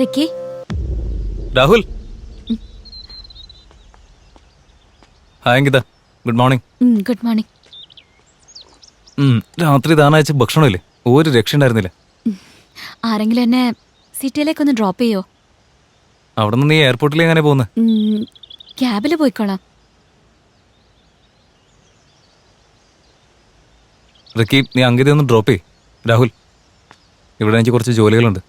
Ricky Rahul. Hi Ankita. Good morning good morning രാത്രി താനയച്ച ഭക്ഷണമില്ലേ? ഒരു രക്ഷ ഉണ്ടായിരുന്നില്ല. ആരെങ്കിലും എന്നെ സിറ്റിയിലേക്ക് ഒന്ന് ഡ്രോപ്പ് ചെയ്യോ? അവിടെ നിന്ന് നീ എയർപോർട്ടിൽ എങ്ങനെ പോകുന്നത് ക്യാബിൽ പോയിക്കോളാം. റിക്കി നീ അങ്കിത ഒന്ന് ഡ്രോപ്പ് ചെയ് രാഹുൽ ഇവിടെ എനിക്ക് കുറച്ച് ജോലികളുണ്ട്.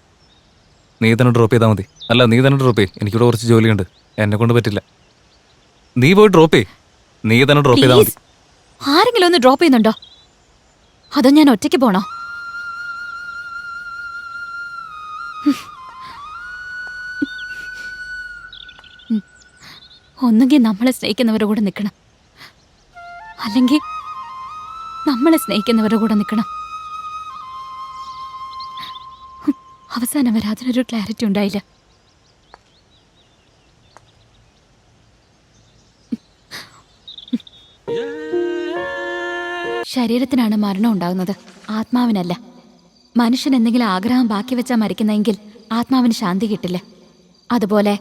നീ തന്നെ ഡ്രോപ്പ് ചെയ്താൽ മതി. അല്ല നീ തന്നെ ഡ്രോപ്പ് ചെയ് എനിക്കിവിടെ കുറച്ച് ജോലിയുണ്ട്. എന്നെ കൊണ്ട് പറ്റില്ല. നീ പോയി ഡ്രോപ്പ് ചെയ് നീ തന്നെ ഡ്രോപ്പ് ചെയ്താൽ മതി. ആരെങ്കിലും ഒന്ന് ഡ്രോപ്പ് ചെയ്യുന്നുണ്ടോ? അതോ ഞാൻ ഒറ്റയ്ക്ക് പോണോ. ഒന്നുകിൽ നമ്മളെ സ്നേഹിക്കുന്നവരുടെ കൂടെ നിൽക്കണം. അല്ലെങ്കിൽ നമ്മളെ സ്നേഹിക്കുന്നവരുടെ കൂടെ നിൽക്കണം. അവസാനം വരെ അതിനൊരു ക്ലാരിറ്റി ഉണ്ടായില്ല. ശരീരത്തിനാണ് മരണം ഉണ്ടാകുന്നത്. ആത്മാവിനല്ല. മനുഷ്യൻ എന്തെങ്കിലും ആഗ്രഹം ബാക്കി വെച്ചാൽ മരിക്കുന്നെങ്കിൽ ആത്മാവിന് ശാന്തി കിട്ടില്ല. അതുപോലെ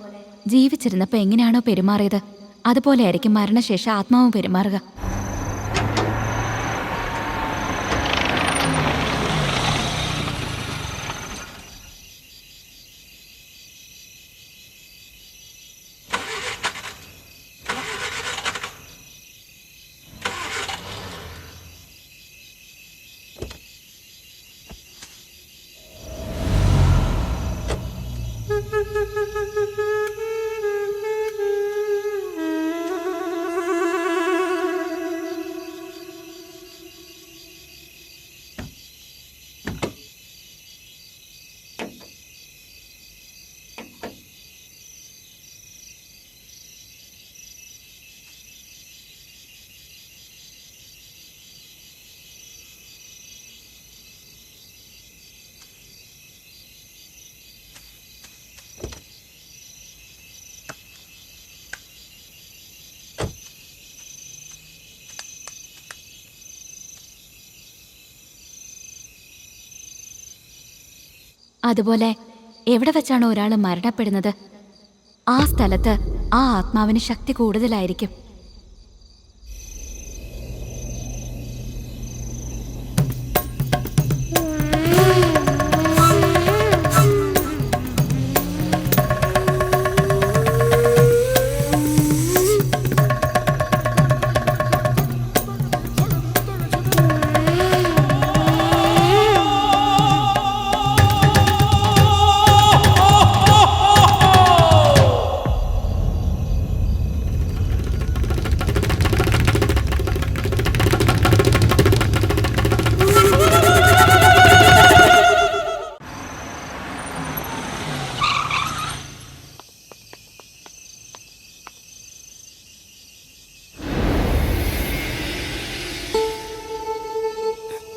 ജീവിച്ചിരുന്നപ്പോൾ എങ്ങനെയാണോ പെരുമാറിയത്? അതുപോലെ ആയിരിക്കും മരണശേഷം ആത്മാവും പെരുമാറുക. അതുപോലെ എവിടെ വെച്ചാണ് ഒരാൾ മരണപ്പെടുന്നത്? ആ സ്ഥലത്ത് ആ ആത്മാവിന് ശക്തി കൂടുതലായിരിക്കും.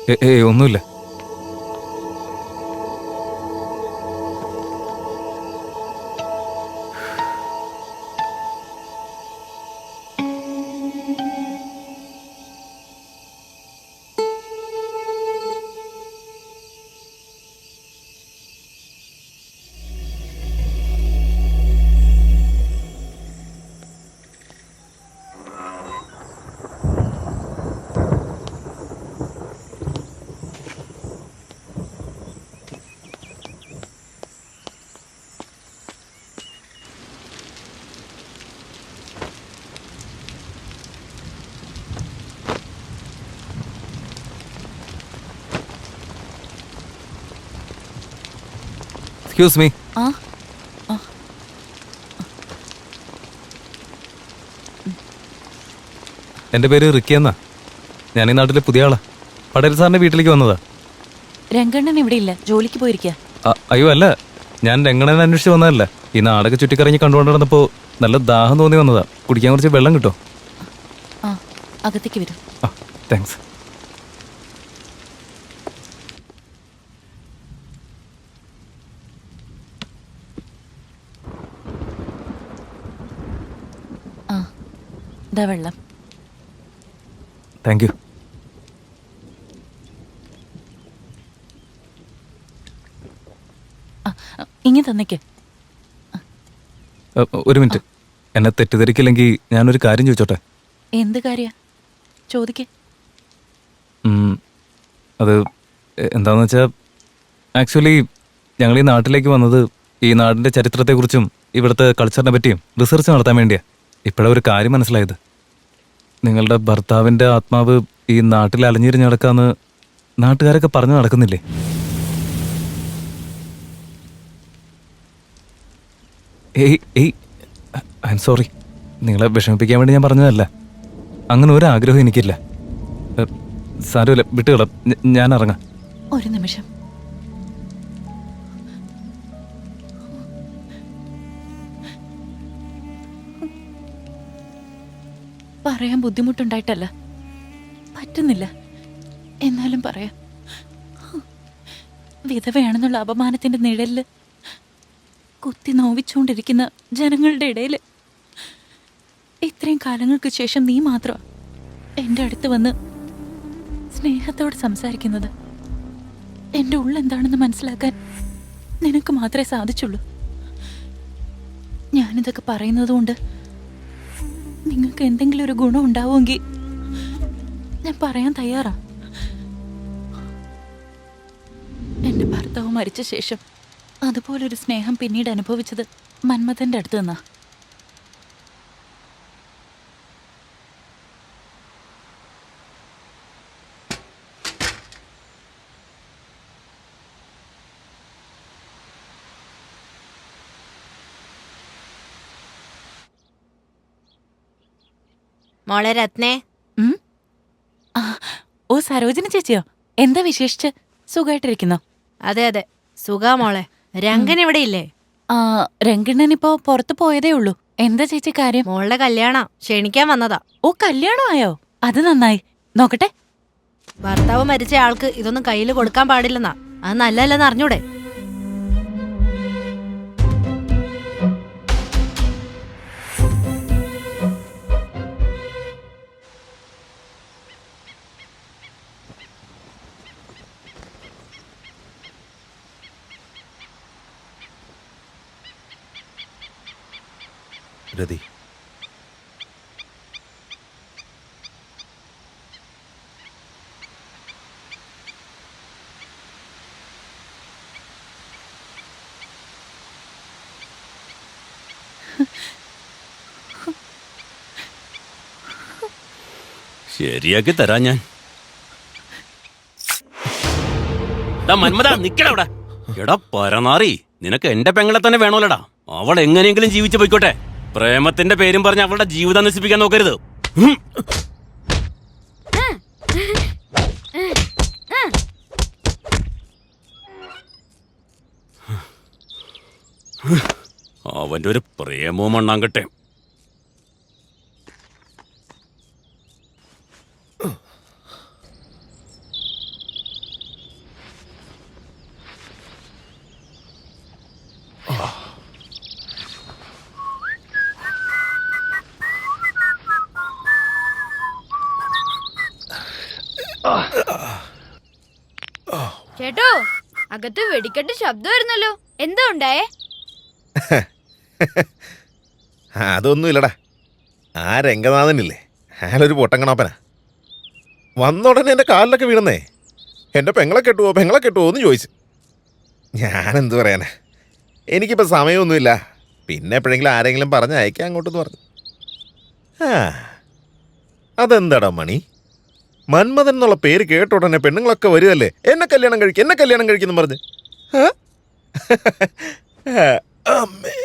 ഏ- ഒന്നുമില്ല. എക്സ്ക്യൂസ് മീ എന്റെ എന്റെ പേര് റിക്കി എന്നാ. ഞാൻ ഈ നാട്ടിലെ പുതിയ ആളാ. പടേൽ സാറിന്റെ വീട്ടിലേക്ക് വന്നതാ. രംഗണ്ണൻ ഇവിടെ ഇല്ല. ജോലിക്ക് പോയിരിക്കുക അയ്യോ അല്ല. ഞാൻ രംഗണനെ അന്വേഷിച്ച് വന്നതല്ല. ഈ നാടൊക്കെ ചുറ്റിക്കറങ്ങി കണ്ടുകൊണ്ട് നടന്നപ്പോ നല്ല ദാഹം തോന്നി വന്നതാ. കുടിക്കാൻ കുറച്ച് വെള്ളം കിട്ടോ? അകത്തേക്ക് വരും. ആ താങ്ക്സ് ഇതാ വെള്ളം. താങ്ക് യു ആ ഇങ്ങനെ തന്നേക്ക്. ഒരു മിനിറ്റ്. എന്നെ തെറ്റിദ്ധരിക്കില്ലെങ്കിൽ ഞാനൊരു കാര്യം ചോദിച്ചോട്ടെ? എന്ത് കാര്യ? ചോദിക്കേ. അത് എന്താന്ന് വെച്ചാൽ ആക്ച്വലി ഞങ്ങൾ ഈ നാട്ടിലേക്ക് വന്നത് ഈ നാടിന്റെ ചരിത്രത്തെക്കുറിച്ചും ഇവിടുത്തെ കൾച്ചറിനെ പറ്റിയും റിസർച്ച് നടത്താൻ വേണ്ടിയാ. ഇപ്പോഴൊരു കാര്യം മനസ്സിലായത്. നിങ്ങളുടെ ഭർത്താവിന്റെ ആത്മാവ് ഈ നാട്ടിൽ അലഞ്ഞിരിഞ്ഞ് നടക്കാന്ന് നാട്ടുകാരൊക്കെ പറഞ്ഞു നടക്കുന്നില്ലേ? ഏയ് ഏയ് ഐ എം സോറി നിങ്ങളെ വിഷമിപ്പിക്കാൻ വേണ്ടി ഞാൻ പറഞ്ഞതല്ല. അങ്ങനെ ഒരു ആഗ്രഹം എനിക്കില്ല സാരമില്ല വിട്ടുകള ഞാൻ ഇറങ്ങാം ഒരു നിമിഷം. പറയാൻ ബുദ്ധിമുട്ടുണ്ടായിട്ടല്ല. പറ്റുന്നില്ല. എന്നാലും പറയാം. വിധവയാണെന്നുള്ള അപമാനത്തിന്റെ നിഴലിൽ കുത്തി നോവിച്ചുകൊണ്ടിരിക്കുന്ന ജനങ്ങളുടെ ഇടയിൽ ഇത്രയും കാലങ്ങൾക്ക് ശേഷം നീ മാത്രം എന്റെ അടുത്ത് വന്ന് സ്നേഹത്തോടെ സംസാരിക്കുന്നത് എന്റെ ഉള്ളെന്താണെന്ന് മനസ്സിലാക്കാൻ നിനക്ക് മാത്രമേ സാധിച്ചുള്ളൂ. ഞാനിതൊക്കെ പറയുന്നത് കൊണ്ട് നിങ്ങൾക്ക് എന്തെങ്കിലും ഒരു ഗുണം ഉണ്ടാവുമെങ്കിൽ ഞാൻ പറയാൻ തയ്യാറാ. എന്റെ ഭർത്താവ് മരിച്ച ശേഷം അതുപോലൊരു സ്നേഹം പിന്നീട് അനുഭവിച്ചത് മന്മഥന്റെ അടുത്ത് നിന്നാ. മോളെ രത്നേ ഓ സരോജന ചേച്ചിയോ? എന്താ വിശേഷിച്ച്? സുഖമായിട്ടിരിക്കുന്നോ അതെ അതെ. സുഖാ മോളെ. രംഗൻ ഇവിടെ ഇല്ലേ ആ രംഗണ്ണൻ ഇപ്പോ പുറത്ത് പോയതേ ഉള്ളൂ. എന്താ ചേച്ചി കാര്യം? മോളുടെ കല്യാണ. ക്ഷണിക്കാൻ വന്നതാ. ഓ കല്യാണമായോ അത് നന്നായി. നോക്കട്ടെ. ഭർത്താവ് മരിച്ച ആൾക്ക് ഇതൊന്നും കയ്യിൽ കൊടുക്കാൻ പാടില്ലെന്നാ. അത് നല്ലല്ലെന്ന് അറിഞ്ഞൂടെ? രതി. ശരിയാക്കി തരാ ഞാൻ. മന്മത എടാ പരനാറി നിനക്ക് എന്റെ പെങ്ങളെ തന്നെ വേണോലടാ അവൾ എങ്ങനെയെങ്കിലും ജീവിച്ചു പോയിക്കോട്ടെ. പ്രേമത്തിന്റെ പേരും പറഞ്ഞ് അവളുടെ ജീവിതം നശിപ്പിക്കാൻ നോക്കരുത്. അവന്റെ ഒരു പ്രേമവും മണ്ണാങ്കട്ടെ. ചേട്ടോ അകത്ത് വെടിക്കെട്ട് ശബ്ദം വരുന്നല്ലോ. എന്താ ഉണ്ടായേ? അതൊന്നുമില്ലടാ. ആ രംഗനാഥനില്ലേ? അയാളൊരു പൊട്ടങ്കണാപ്പനാ. വന്നുടനെ എന്റെ കാലിലൊക്കെ വീണന്നേ. എന്റെ പെങ്ങളെ കെട്ടുവോ പെങ്ങളെ കെട്ടുവോ എന്ന് ചോദിച്ചു. ഞാൻ ഞാനെന്ത് പറയാനാ? എനിക്കിപ്പോൾ സമയമൊന്നുമില്ല. പിന്നെ എപ്പോഴെങ്കിലും ആരെങ്കിലും പറഞ്ഞ് അയക്കാം അങ്ങോട്ടെന്ന് പറഞ്ഞു. ആ അതെന്താടാ മണി? മന്മഥൻ എന്നുള്ള പേര് കേട്ട ഉടനെ പെണ്ണുങ്ങളൊക്കെ വരുമല്ലേ എന്നെ കല്യാണം കഴിക്കും എന്നെ കല്യാണം കഴിക്കുന്നു പറഞ്ഞ്. അമ്മേ.